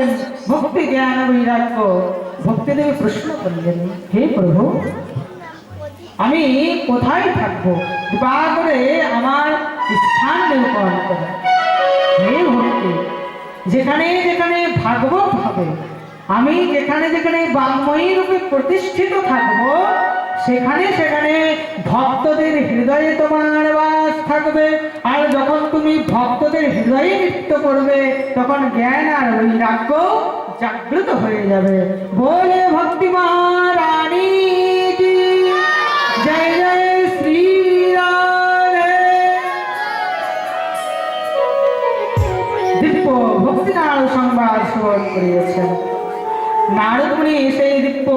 হলেন ভক্তি জ্ঞান বৈরাগ্য। ভক্তি দেবী প্রশ্ন করলেন, হে প্রভু, আমি কোথায় থাকব? কৃপা করে আমার স্থান নিরূপণ করে। হে ভক্তি, যেখানে যেখানে ভাগবত হবে, আমি যেখানে যেখানে বাংময়ী রূপে প্রতিষ্ঠিত থাকব সেখানে সেখানে ভক্তদের হৃদয়ে তোমার বাস থাকবে। আর যখন তুমি ভক্তদের হৃদয়ে নৃত্য করবে, তখন জ্ঞান আর বৈরাগ্য জাগ্রত হয়ে যাবে। বলে ভক্তি সেই দিব্য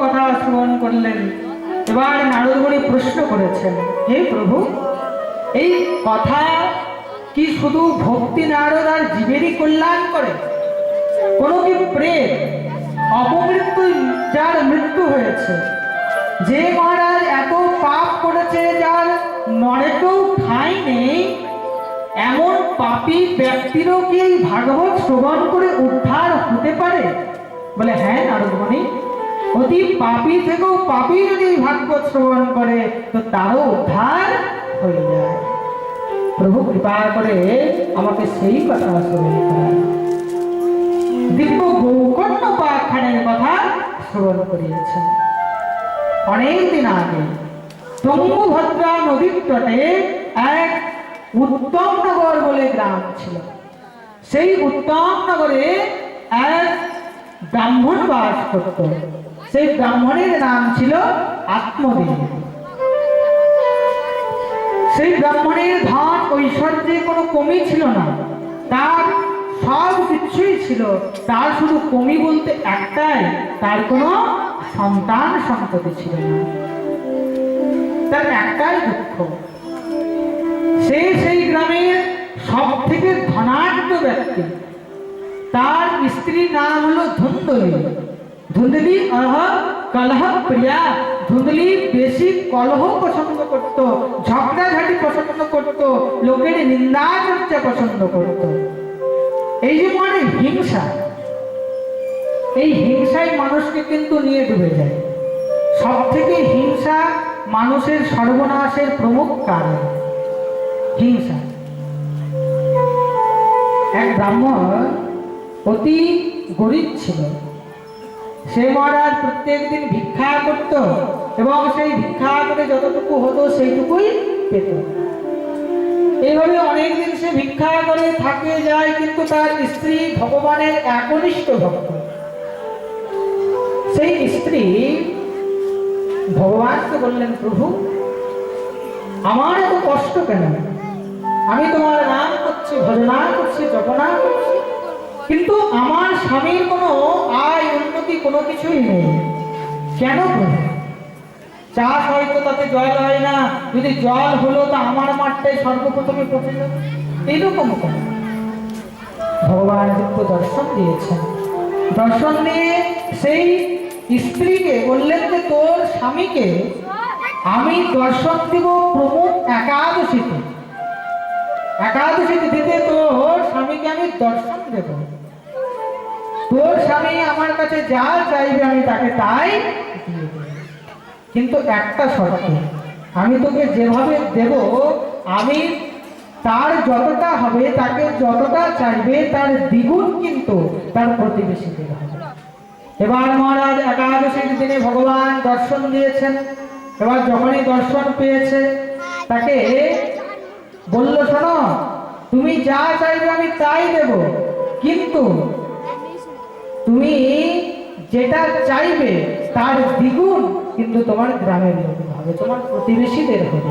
কথা শ্রবণ করলেন। এবার নারদমণি প্রশ্ন করেছেন, হে প্রভু, এই কথা কি শুধু ভক্তি নারদ আর জীবেরই কল্যাণ করে? কোনো কি প্রেম অপমৃত্যু যার মৃত্যু হয়েছে? যে মহারাজ এত পাপ করেছে যার নরেকেও ঠাঁই নেই, এমন পাপী ব্যক্তিরও কি ভাগবত শ্রবণ করে উদ্ধার হতে পারে? বলে হ্যাঁ নারদমণি অতি পাপী থেকেও পাপী যদি ভাগবত শ্রবণ করে, তো তারও উদ্ধার হয়ে যায়। প্রভু কৃপা করে আমাকে সেই কথা শ্রবণ করায় দিব্য গৌকর্ণ পাখানের কথা শ্রবণ করিয়েছেন। অনেক দিন আগে তুঙ্গভদ্রা নদীর তটে এক উত্তম নগর বলে গ্রাম ছিল। সেই উত্তম নগরে এক ব্রাহ্মণ বাস করত। সেই ব্রাহ্মণের নাম ছিল আত্মদেব। সেই ব্রাহ্মণের ধন ঐশ্বর্যে কোনো কমি ছিল না। তার সব কিছুই ছিল। তার শুধু কমি বলতে একটাই, তার কোনো সন্তান সন্ততি ছিল না। তার একটাই দুঃখ। সে সেই গ্রামের সব থেকে ধনাঢ্য ব্যক্তি। তার স্ত্রীর নাম হলো ধুন্দলি। ধুন্দলি অহ কলহ প্রিয়া। ধুন্দলি বেশি কলহ পছন্দ করত ঝগড়াঝাটি পছন্দ করত, লোকের নিন্দা চর্চা পছন্দ করত। এই যে মানে হিংসা, এই হিংসায় মানুষকে কিন্তু নিয়ে ডুবে যায়। সব থেকে হিংসা মানুষের সর্বনাশের প্রমুখ কারণ, হিংসা। এক ব্রাহ্মণ অতি গরিব ছিল। সে মহারাজ প্রত্যেক দিন ভিক্ষা করত এবং সেই ভিক্ষা করে যতটুকু হতো সেইটুকুই পেত। এইভাবে অনেকদিন সে ভিক্ষা করে থাকে, যায়, কিন্তু তার স্ত্রী ভগবানের একনিষ্ঠ ভক্ত। সেই স্ত্রী ভগবানকে বললেন, প্রভু, আমার এত কষ্ট কেন? আমি তোমার নাম করছি, ভজনা করছি, জপনা করছি কিন্তু আমার স্বামীর কোনো আয়, উন্নতি কোনো কিছুই নেই। কেন চাষ হয়তো তাতে জল হয় না, যদি জল হলো তা আমার মাঠটাই সর্বপ্রথমে পচে যাবে। এইরকম ভগবান দিব্য দর্শন দিয়েছেন। দর্শন দিয়ে সেই স্ত্রীকে বললেন যে, তোর স্বামীকে আমি দর্শন দিব প্রমুখ একাদশীতে। একাদশীতে দিতে তোর স্বামীকে আমি দর্শন দেব। তোর স্বামী আমার কাছে যা চাইবে আমি তাকে তাই কিন্তু একটা শর্ত, আমি তোকে যেভাবে দেব, আমি তার যতটা হবে, তাকে যতটা চাইবে, তার দ্বিগুণ কিন্তু তার প্রতিবেশীদের হবে। এবার মহারাজ একাদশীর দিনে ভগবান দর্শন দিয়েছেন। এবার যখনই দর্শন পেয়েছে, তাকে বলল, শোনো, তুমি যা চাইবে আমি তাই দেব, কিন্তু তুমি যেটা চাইবে, তার দ্বিগুণ কিন্তু তোমার গ্রামের লোক হবে, তোমার প্রতিবেশীদের হবে।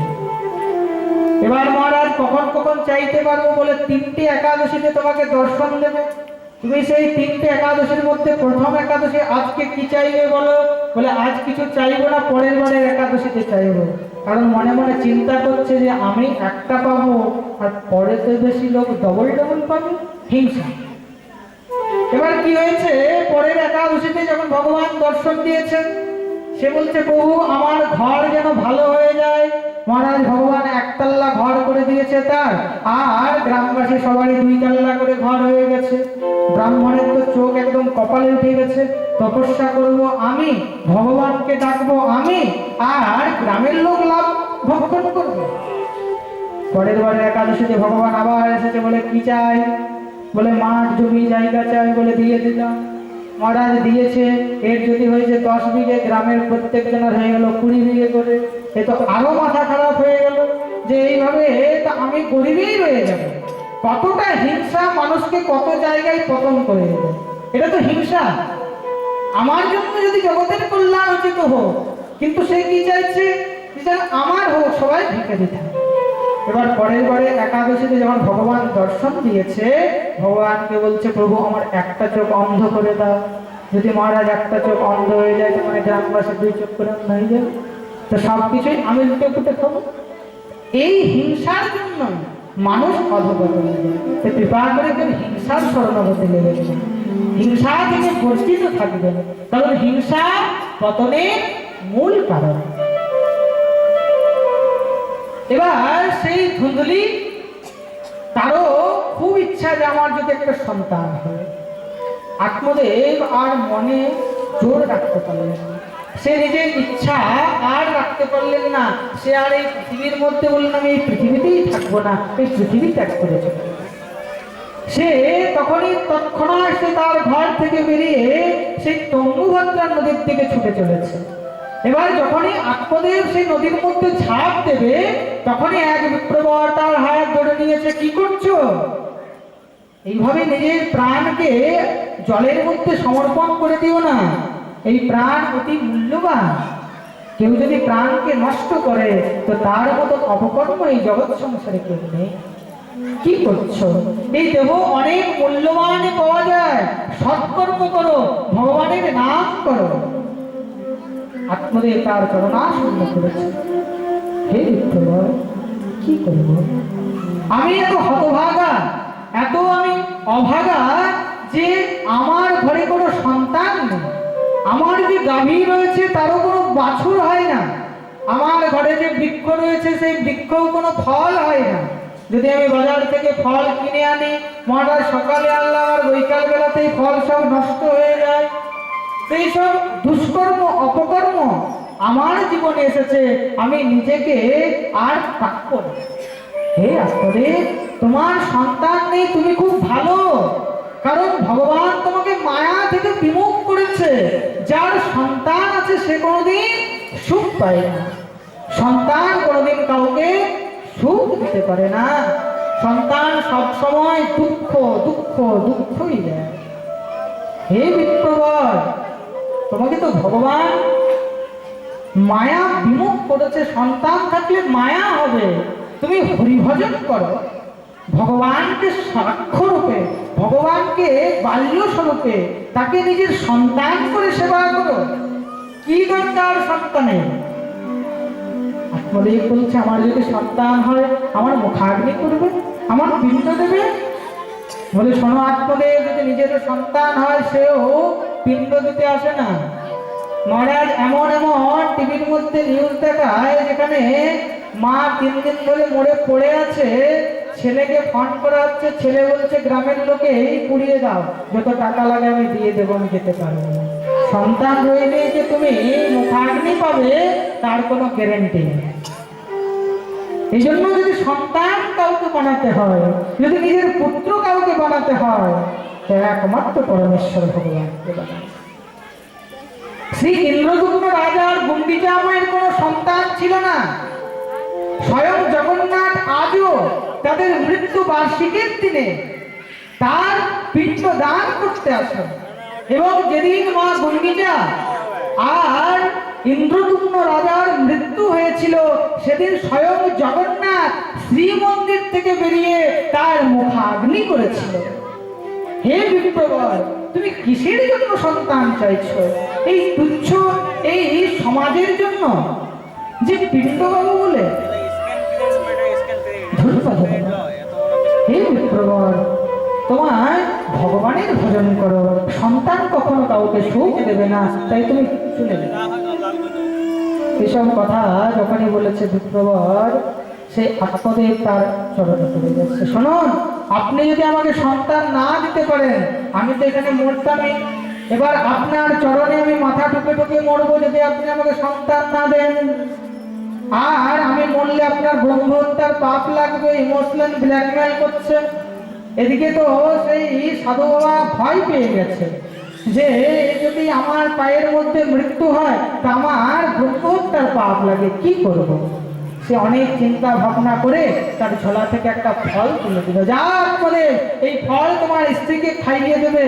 এবার মহারাজ, কখন কখন চাইতে পারব বলে তিনটে একাদশীতে তোমাকে দর্শন দেবে? তুমি সেই তিনটে একাদশীর মধ্যে প্রথম একাদশী আজকে কি চাইবে বলো? বলে, আজ কিছু চাইব না, পরের বারের একাদশীতে চাইব। কারণ মনে মনে চিন্তা করছে যে, আমি একটা পাবো, আর পরে তো বেশি লোক ডবল ডবল পাবে। হিংসা। এবার কি হয়েছে? পরের একাদশীতে যখন ভগবান দর্শন দিয়েছেন, সে বলছে, প্রভু, আমার ঘর যেন ভালো হয়ে যায়। মহারাজ ভগবান একতাল্লা ঘর করে দিয়েছে তার, আর গ্রামবাসী সবারই দুই তাল্লা করে ঘর হয়ে গেছে। ব্রাহ্মণের তো চোখ একদম কপালে উঠে গেছে। তপস্যা করব আমি, ভগবানকে ডাকবো আমি, আর গ্রামের লোক লাভ ভক্ষণ করবে। পরের বারে একাদশীতে ভগবান আবার এসেছে বলে কি চাই? বলে মাঠ জমি জায়গা চাই বলে দিয়ে দিলাম। অর্ডার দিয়েছে। এর যদি হয়েছে দশ বিঘে, গ্রামের প্রত্যেক জনের হয়ে গেল কুড়ি বিঘে করে। এ তো আরও মাথা খারাপ হয়ে গেল যে এইভাবে তা আমি গরিবেই রয়ে যাব। কতটা হিংসা মানুষকে কত জায়গায় পতন করে দেবে এটা তো হিংসা। আমার জন্য যদি জগতের কল্যাণ উচিত হোক, কিন্তু সে কি চাইছে? আমার হোক, সবাই ভিকে দিতে এবার পরের বারে একাদশীতে যখন ভগবান দর্শন দিয়েছে, ভগবানকে বলছে, প্রভু, আমার একটা চোখ অন্ধ করে দাও। যদি মহারাজ একটা চোখ অন্ধ হয়ে যায় তো মানে গ্রামবাসী দুই চোখ করে অন্ধ হয়ে তো সব কিছুই আমি লুটে ফুটে খাব। এই হিংসার জন্য মানুষ অধগত হয়ে যায়। কৃপা করে কেউ হিংসার নেবে না। হিংসা থেকে বর্জিত থাকবে কারণ হিংসা পতনের মূল কারণ। এবার সেই ধুন্দুলি, তারও খুব ইচ্ছা যে আমার যদি একটা সন্তান হয়। আত্মদেব আর মনে জোর রাখতে পারলেন না। সে নিজের ইচ্ছা আর রাখতে পারলেন না। সে আর এই পৃথিবীর মধ্যে বললেন, আমি এই পৃথিবীতেই থাকব না, এই পৃথিবী ত্যাগ করে সে তখনই তৎক্ষণাৎ সে তার ঘর থেকে বেরিয়ে সেই তঙ্গুভদ্রা নদীর দিকে ছুটে চলেছে। এবার যখনই আত্মদেব সেই নদীর মধ্যে ঝাঁপ দেবে, তখনই এক বিপ্রবর তার হাত ধরে নিয়েছে, কি করছ? এইভাবে নিজের প্রাণকে জলের মধ্যে সমর্পণ করে দিও না। এই প্রাণ অতি মূল্যবান। কেউ যদি প্রাণকে নষ্ট করে, তো তার মতো অপকর্ম এই জগৎ সংসারে কেউ নেই। কি করছ? এই দেহ অনেক মূল্যবান পাওয়া যায়। সৎকর্ম করো, ভগবানের নাম করো। আত্মদেব তার করোনা শূন্য করেছে। হে বিপ্রবর কি করব? আমি এত হতভাগা, এত আমি অভাগা যে আমার ঘরে কোনো সন্তান নেই। আমার যে গাভী রয়েছে, তারও কোনো বাছুর হয় না। আমার ঘরে যে বৃক্ষ রয়েছে, সেই বৃক্ষও কোনো ফল হয় না। যদি আমি বাজার থেকে ফল কিনে আনি, মহারাজ সকালে আনলাম আর বৈকাল বেলাতেই ফল সব নষ্ট হয়ে যায়। এইসব দুষ্কর্ম, অপকর্ম আমার জীবনে এসেছে, আমি নিজেকে আর প্রাপ্য। হে আস্তরে তোমার সন্তান নেই, তুমি খুব ভালো। কারণ ভগবান তোমাকে মায়া থেকে বিমুখ করেছে। যার সন্তান আছে, সে কোনোদিন সুখ পায় না। সন্তান কোনোদিন কাউকে সুখ দিতে পারে না। সন্তান সবসময় দুঃখ দুঃখ, দুঃখই দেয়। হে বিপ্রবর তোমাকে তো ভগবান মায়া বিমুখ করেছে, সন্তান থাকলে মায়া হবে। তুমি হরিভজন করো। ভগবানকে সাক্ষরূপে ভগবানকে বাল্য স্বরূপে, তাকে নিজের সন্তান করে সেবা করো। কি দরকার সন্তানের? আত্মদেব বলছে, আমার যদি সন্তান হয়, আমার মুখাগ্নি করবে, আমার পিণ্ড দেবে। বলে, শোনো আত্মদেব, যদি নিজের সন্তান হয়, সেও পিণ্ড আসে না। মহারাজ, এমন এমন টিভির মধ্যে নিউজ দেখায় যেখানে মা তিন দিন ধরে মরে পড়ে আছে। ছেলেকে ফোন করা হচ্ছে, ছেলে বলছে, গ্রামের লোকে পুড়িয়ে দাও। যত টাকা লাগে আমি দিয়ে দেবো, আমি যেতে পারব সন্তান রইলে যে তুমি মুখাগ্নি পাবে, তার কোনো গ্যারেন্টি নেই। এই জন্য যদি সন্তান কাউকে বানাতে হয়, যদি নিজের পুত্র কাউকে বানাতে হয় একমাত্র পরমেশ্বর ভগবানকে বানাবে শ্রী ইন্দ্রদুম্ন রাজার গুন্ডিচা মায়ের কোনো সন্তান ছিল না। স্বয়ং জগন্নাথ আজও তাদের মৃত্যু বার্ষিকীর দিনে তার পিণ্ড দান করতে আসেন। এবং যেদিন মা গুন্ডিচা আর ইন্দ্রদুম্ন রাজার মৃত্যু হয়েছিল, সেদিন স্বয়ং জগন্নাথ শ্রীমন্দির থেকে বেরিয়ে তার মুখাগ্নি করেছিল। হে বিপ্রবর তুমি কিসের জন্য সন্তান চাইছো? এই তুচ্ছ, এই সমাজের জন্য? যে পিণ্ডবাবু বলে? হে বিপ্রবর তোমায় ভগবানের ভজন করো। সন্তান কখনো কাউকে সুখ দেবে না, তাই তুমি শুনে এসব কথা যখনই বলেছে বিপ্রবর সে আত্মদেব তার চরণে পড়ে যাচ্ছে। শুনুন আপনি যদি আমাকে সন্তান না দিতে পারেন, আমি তো এখানে মরতামই। এবার আপনার চরণে আমি মাথা ঠুকে ঠুকে মরবো যদি আপনি আমাকে সন্তান না দেন। আর আমি মরলে আপনার ব্রহ্ম হত্যার পাপ লাগবে ইমোশনাল ব্ল্যাকমেল করছে। এদিকে তো সেই সাধু বাবা ভয় পেয়ে গেছে যে যদি আমার পায়ের মধ্যে মৃত্যু হয়, তা আমার ব্রহ্ম হত্যার পাপ লাগে, কি করব। সে অনেক চিন্তা ভাবনা করে তার ঝোলা থেকে একটা ফল তুলে দিল। যা বলে, এই ফল তোমার স্ত্রীকে খাইয়ে দেবে।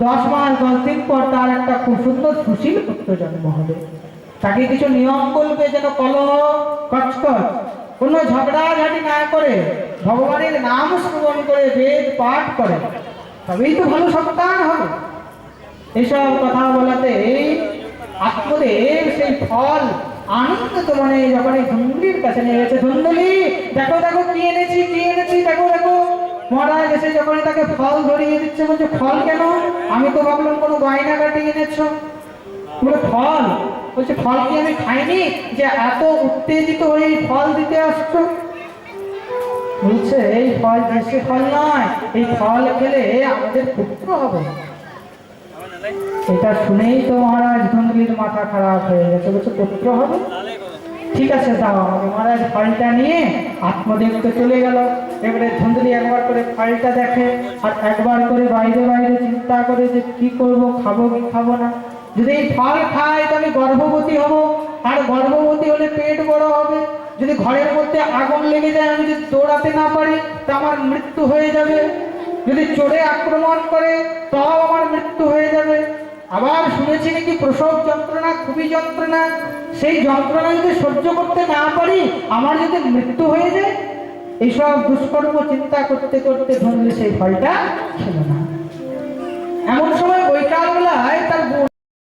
দশ মাস, দশ দিন পর তার একটা খুব সুন্দর সুশীল পুত্র জন্ম হবে। তাকে কিছু নিয়ম বলবে যেন কলহ কচকচ কোনো ঝগড়াঝাটি না করে। ভগবানের নাম শ্রবণ করে বেদ পাঠ করে। তবেই তো ভালো সন্তান হবে। এইসব কথা বলাতে আত্মদেব সেই ফল আনন্দিত মনে যখন এই ধুন্দুলির কাছে নিয়ে গেছে। ধুন্দুলি দেখো দেখো, কি এনেছি কি এনেছি, দেখো দেখো। মহারাজ এসে যখন তাকে ফল ধরিয়ে দিচ্ছে, বলছে, ফল কেন? আমি তো ভাবলাম কোনো গয়না কাটি এনেছো। বলে, ফল? বলছে, ফল কি আমি খাইনি? যে এত উত্তেজিত হয়ে ফল দিতে আসছো? বলছে, এই ফল দেশে ফল নয়, এই ফল খেলে আমাদের পুত্র হবে। এটা শুনেই তো মহারাজ ধুন্দুলির মাথা খারাপ হয়ে গেছে। বলছে, পুত্র হবে? ঠিক আছে, দাও আমাকে। মহারাজ ফাইলটা নিয়ে আত্মদেবকে চলে গেল। এবারে ধুন্দুলি একবার করে ফাইলটা দেখে আর একবার করে বাইরে বাইরে চিন্তা করে যে কি করব, খাব কি খাব না। যদি এই ফল খাই তাহলে গর্ভবতী হব। আর গর্ভবতী হলে পেট বড় হবে। যদি ঘরের মধ্যে আগুন লেগে যায়, আমি যদি দৌড়াতে না পারি, তা আমার মৃত্যু হয়ে যাবে। যদি চোরে আক্রমণ করে, তাও আমার মৃত্যু হয়ে যাবে। আবার শুনেছি নাকি প্রসব যন্ত্রণা, খুবই যন্ত্রণা। সেই যন্ত্রণা যদি সহ্য করতে না পারি, আমার যদি মৃত্যু হয়ে যায় এইসব দুষ্কর্ম চিন্তা করতে করতে ধরলে সেই ফলটা খেলো না। এমন সময় বৈকালবেলায় তার